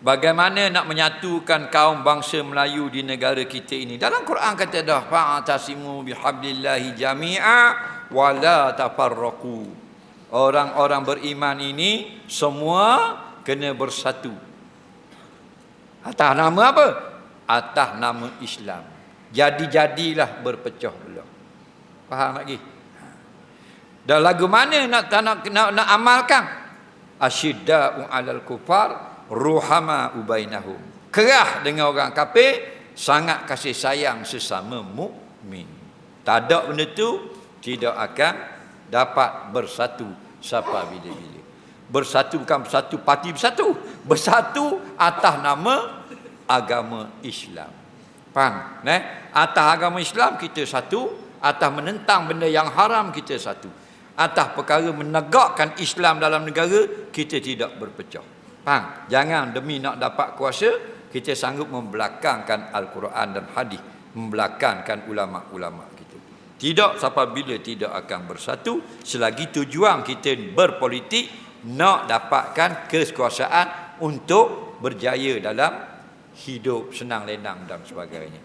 Bagaimana nak menyatukan kaum bangsa Melayu di negara kita ini? Dalam Quran kata dah fa'tasimu bihablillahi jami'a wa la tafarraqu. Orang-orang beriman ini semua kena bersatu. Atas nama apa? Atas nama Islam. Jadi-jadilah berpecah belah. Faham lagi? Dan lagu mana nak nak nak, nak amalkan? Asyidda'u 'alal kufar ruhama ubainahum. Kerah dengan orang kafir, sangat kasih sayang sesama mukmin. Tak ada benda tu tidak akan dapat bersatu siapa bila-bila. Bersatu bukan bersatu parti bersatu, bersatu atas nama agama Islam. Faham? Ne? Atas agama Islam kita satu, atas menentang benda yang haram kita satu. Atas perkara menegakkan Islam dalam negara kita tidak berpecah. Faham? Jangan demi nak dapat kuasa kita sanggup membelakangkan Al-Quran dan hadis, membelakangkan ulama-ulama kita. Tidak sampai bila tidak akan bersatu selagi tujuan kita berpolitik nak dapatkan kekuasaan untuk berjaya dalam hidup senang lenang dan sebagainya.